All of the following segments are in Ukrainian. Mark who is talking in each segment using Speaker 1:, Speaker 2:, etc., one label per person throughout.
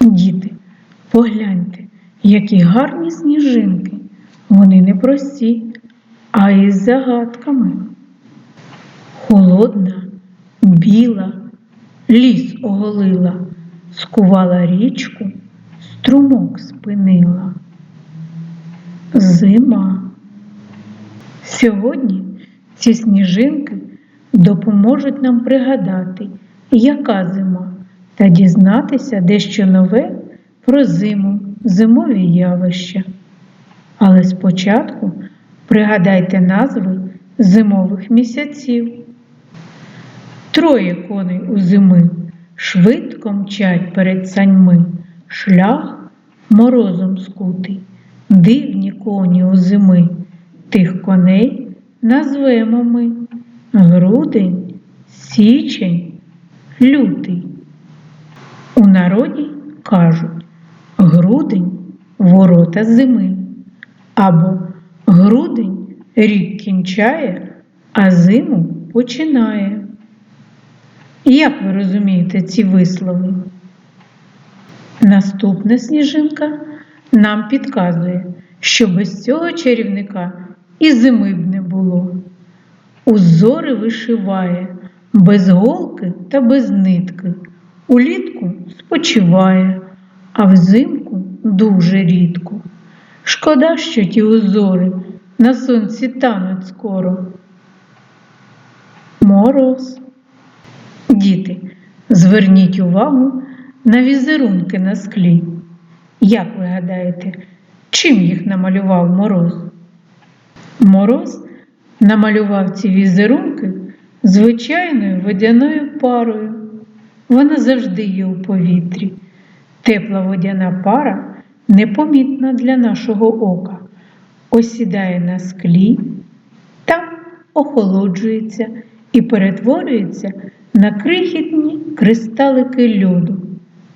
Speaker 1: Діти, погляньте, які гарні сніжинки. Вони не прості, а із загадками. Холодна, біла, ліс оголила, скувала річку, струмок спинила. Зима. Сьогодні ці сніжинки допоможуть нам пригадати, яка зима, та дізнатися дещо нове про зиму, зимові явища. Але спочатку пригадайте назви зимових місяців. Троє коней у зими швидко мчать перед саньми, шлях морозом скутий, дивні коні у зими, тих коней назвемо ми грудень, січень, лютий. У народі кажуть грудень ворота зими, або грудень рік кінчає, а зиму починає. Як ви розумієте ці вислови? Наступна сніжинка нам підказує, що без цього чарівника і зими б не було. Узори вишиває без голки та без нитки. Улітку спочиває, а взимку дуже рідко. Шкода, що ті узори на сонці тануть скоро. Мороз. Діти, зверніть увагу на візерунки на склі. Як ви гадаєте, чим їх намалював мороз? Мороз намалював ці візерунки звичайною водяною парою. Вона завжди є у повітрі. Тепла водяна пара непомітна для нашого ока, осідає на склі, там охолоджується і перетворюється на крихітні кристалики льоду.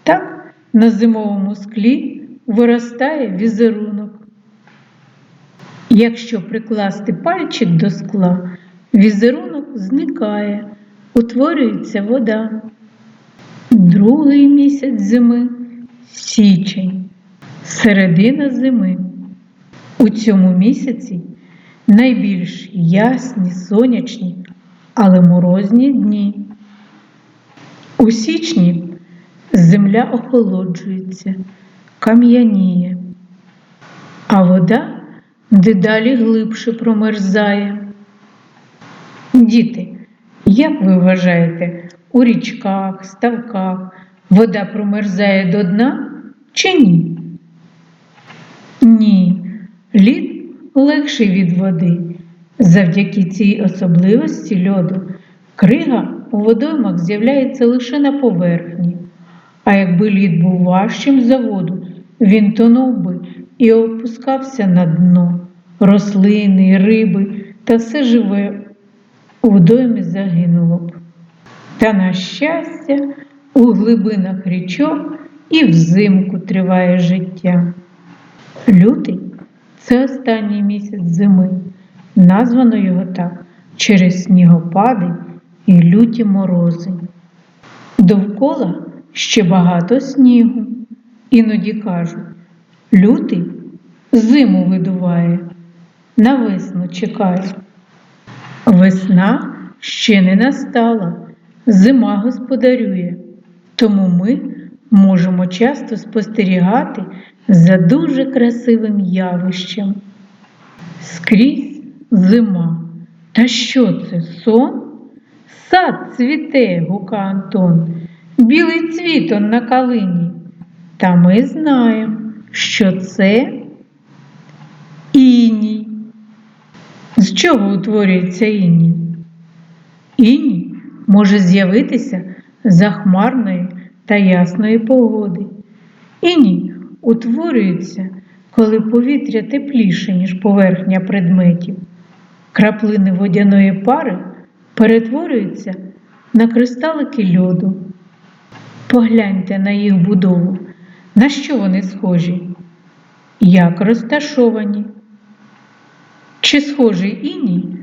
Speaker 1: Так на зимовому склі виростає візерунок. Якщо прикласти пальчик до скла, візерунок зникає, утворюється вода. Другий місяць зими січень, середина зими. У цьому місяці найбільш ясні, сонячні, але морозні дні. У січні земля охолоджується, кам'яніє, а вода дедалі глибше промерзає. Діти, як ви вважаєте, у річках, ставках вода промерзає до дна чи ні? Ні, лід легший від води. Завдяки цій особливості льоду крига у водоймах з'являється лише на поверхні. А якби лід був важчим за воду, він тонув би і опускався на дно. Рослини, риби та все живе у водоймі загинуло б. Та, на щастя, у глибинах річок і взимку триває життя. Лютий це останній місяць зими. Названо його так через снігопади і люті морози. Довкола ще багато снігу. Іноді кажуть, лютий зиму видуває, на весну чекає. Весна ще не настала, зима господарює, тому ми можемо часто спостерігати за дуже красивим явищем. Скрізь зима. Та що це сон? Сад цвіте, гука Антон, білий цвітон на калині. Та ми знаємо, що це іній. Чого утворюється іній? Іній може з'явитися за хмарної та ясної погоди. Іній утворюється, коли повітря тепліше, ніж поверхня предметів. Краплини водяної пари перетворюються на кристалики льоду. Погляньте на їх будову, на що вони схожі, як розташовані. Чи схожий іній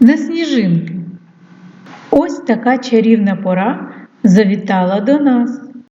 Speaker 1: на сніжинки? Ось така чарівна пора завітала до нас.